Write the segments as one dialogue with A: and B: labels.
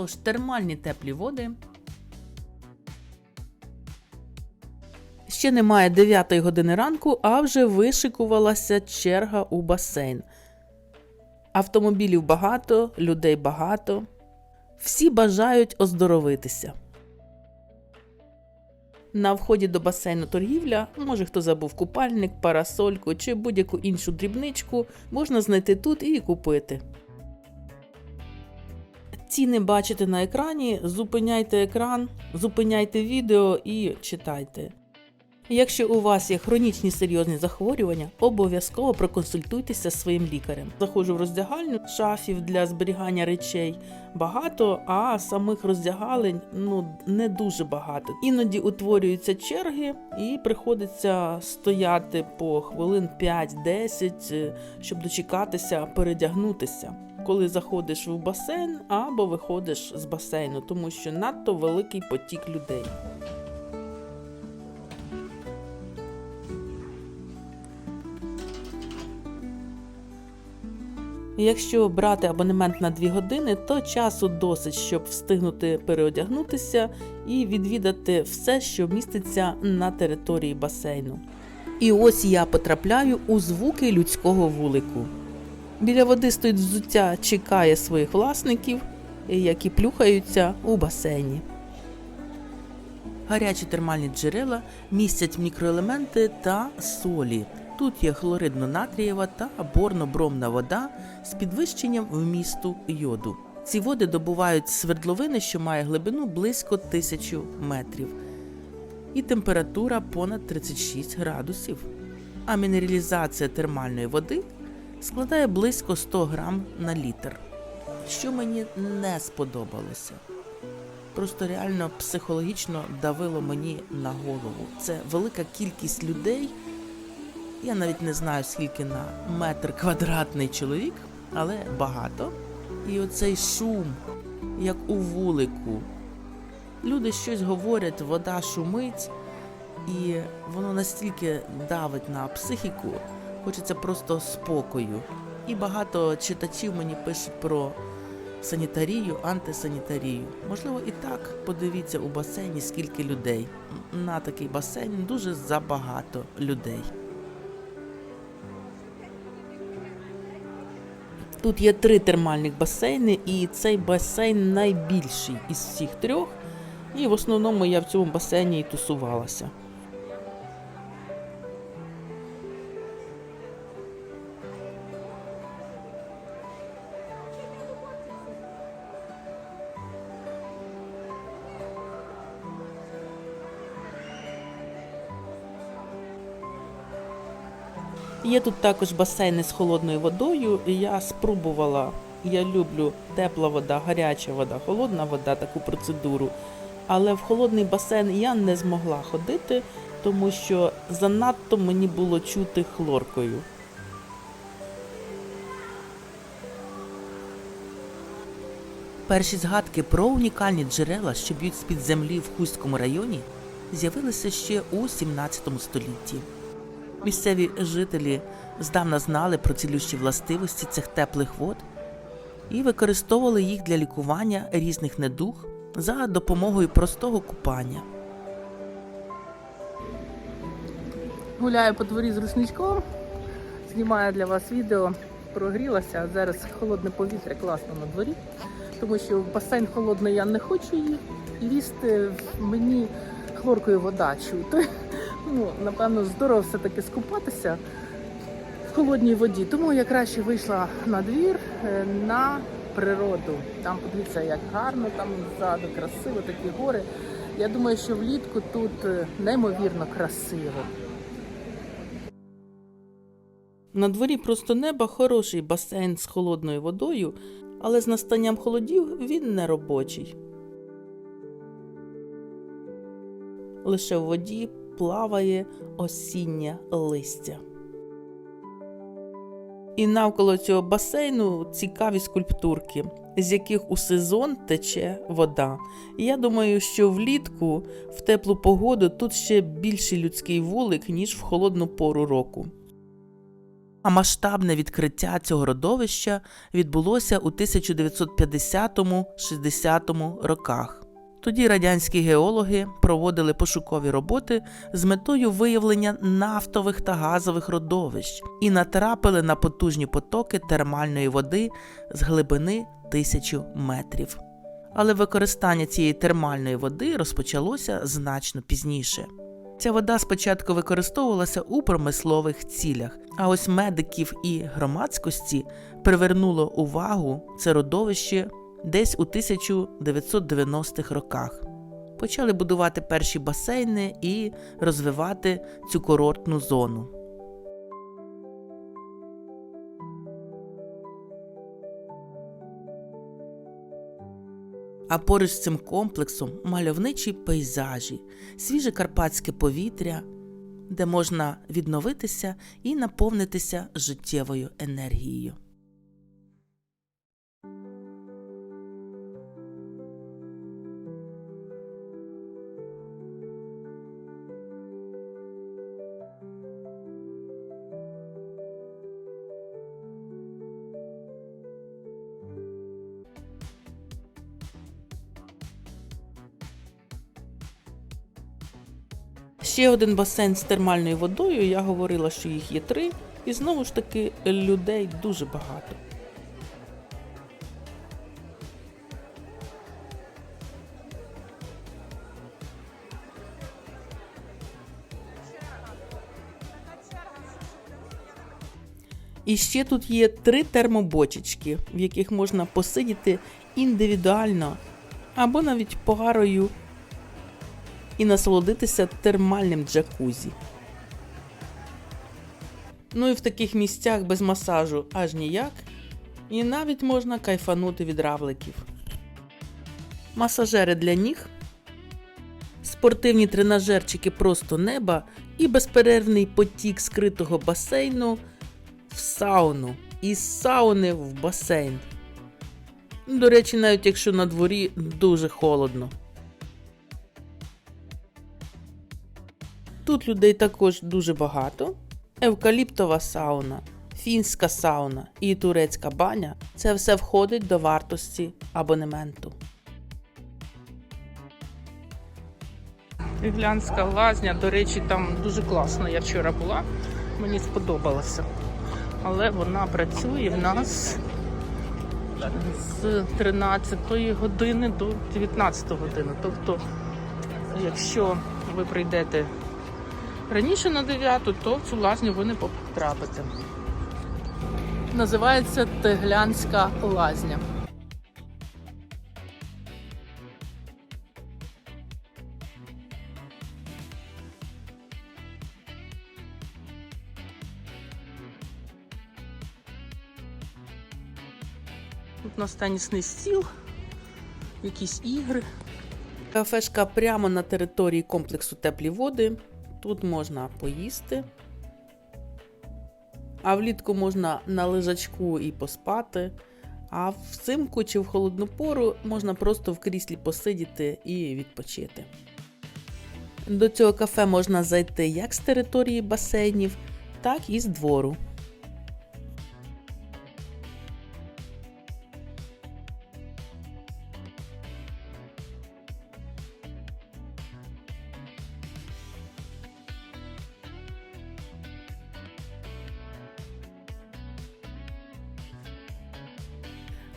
A: Тож термальні теплі води. Ще немає 9 години ранку, а вже вишикувалася черга у басейн. Автомобілів багато, людей багато. Всі бажають оздоровитися. На вході до басейну торгівля, може хто забув купальник, парасольку чи будь-яку іншу дрібничку, можна знайти тут і купити. Ціни бачите на екрані, зупиняйте екран, зупиняйте відео і читайте. Якщо у вас є хронічні серйозні захворювання, обов'язково проконсультуйтеся зі своїм лікарем. Заходжу в роздягальню шафів для зберігання речей багато, а самих роздягалень ну не дуже багато. Іноді утворюються черги, і приходиться стояти по хвилин 5-10, щоб дочекатися, передягнутися. Коли заходиш в басейн або виходиш з басейну, тому що надто великий потік людей. Якщо брати абонемент на 2 години, то часу досить, щоб встигнути переодягнутися і відвідати все, що міститься на території басейну. І ось я потрапляю у звуки людського вулику. Біля води стоїть взуття, чекає своїх власників, які плюхаються у басейні. Гарячі термальні джерела містять мікроелементи та солі. Тут є хлоридно-натрієва та борно-бромна вода з підвищенням вмісту йоду. Ці води добувають з свердловини, що має глибину близько тисячу метрів, і температура понад 36 градусів. А мінералізація термальної води складає близько 100 грам на літр, що мені не сподобалося. Просто реально психологічно давило мені на голову. Це велика кількість людей. Я навіть не знаю, скільки на метр квадратний чоловік, але багато. І оцей шум, як у вулику. Люди щось говорять, вода шумить, і воно настільки давить на психіку, хочеться просто спокою. І багато читачів мені пишуть про санітарію, антисанітарію. Можливо, і так подивіться у басейні, скільки людей. На такий басейн дуже забагато людей. Тут є три термальних басейни, і цей басейн найбільший із всіх трьох. І в основному я в цьому басейні і тусувалася. Є тут також басейни з холодною водою. Я спробувала. Я люблю тепла вода, гаряча вода, холодна вода, таку процедуру. Але в холодний басейн я не змогла ходити, тому що занадто мені було чути хлоркою. Перші згадки про унікальні джерела, що б'ють з-під землі в Хуському районі, з'явилися ще у 17 столітті. Місцеві жителі здавна знали про цілющі властивості цих теплих вод і використовували їх для лікування різних недуг за допомогою простого купання.
B: Гуляю по дворі з рушничком, знімаю для вас відео, прогрілася. Зараз холодне повітря класно на дворі, тому що в басейн холодний я не хочу її лізти, мені хлоркою вода чути. Ну, Напевно, здорово все-таки скупатися в холодній воді. Тому я краще вийшла на двір е, на природу. Там подивіться, як гарно, там ззаду красиво, такі гори. Я думаю, що влітку тут е, неймовірно красиво.
A: На дворі просто неба хороший басейн з холодною водою, але з настанням холодів він не робочий. Лише в воді плаває осіннє листя. І навколо цього басейну цікаві скульптурки, з яких у сезон тече вода. Я думаю, що влітку в теплу погоду тут ще більший людський вулик, ніж в холодну пору року. А масштабне відкриття цього родовища відбулося у 1950-60 роках. Тоді радянські геологи проводили пошукові роботи з метою виявлення нафтових та газових родовищ і натрапили на потужні потоки термальної води з глибини тисячу метрів. Але використання цієї термальної води розпочалося значно пізніше. Ця вода спочатку використовувалася у промислових цілях, а ось медиків і громадськості привернуло увагу це родовище десь у 1990-х роках. Почали будувати перші басейни і розвивати цю курортну зону. А поруч з цим комплексом мальовничі пейзажі, свіже карпатське повітря, де можна відновитися і наповнитися життєвою енергією. Ще один басейн з термальною водою. Я говорила, що їх є три, і знову ж таки людей дуже багато. І ще тут є три термобочечки, в яких можна посидіти індивідуально або навіть парою і насолодитися термальним джакузі. Ну і в таких місцях без масажу аж ніяк. І навіть можна кайфанути від равликів. Масажери для ніг, спортивні тренажерчики просто неба і безперервний потік скритого басейну в сауну. І сауни в басейн. До речі, навіть якщо на дворі дуже холодно. Тут людей також дуже багато. Евкаліптова сауна, фінська сауна і турецька баня це все входить до вартості абонементу. Іглянська лазня, до речі, там дуже класно. Я вчора була, мені сподобалося. Але вона працює в нас з 13 години до 19 години. Тобто, якщо ви прийдете раніше на 9, то в цю лазню ви не потрапите. Називається Теглянська лазня. Тут у нас тенісний стіл, якісь ігри. Кафешка прямо на території комплексу теплі води. Тут можна поїсти. А влітку можна на лежачку і поспати. А взимку чи в холодну пору можна просто в кріслі посидіти і відпочити. До цього кафе можна зайти як з території басейнів, так і з двору.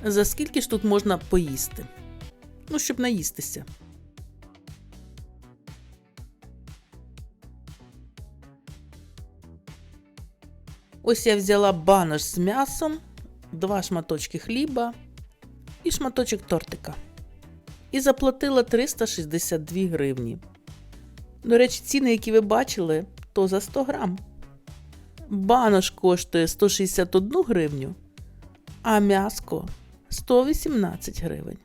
A: За скільки ж тут можна поїсти? Ну, щоб наїстися. Ось я взяла банош з м'ясом, два шматочки хліба і шматочок тортика. І заплатила 362 гривні. До речі, ціни, які ви бачили, то за 100 грам. Банош коштує 161 гривню, а м'яско 118 гривень.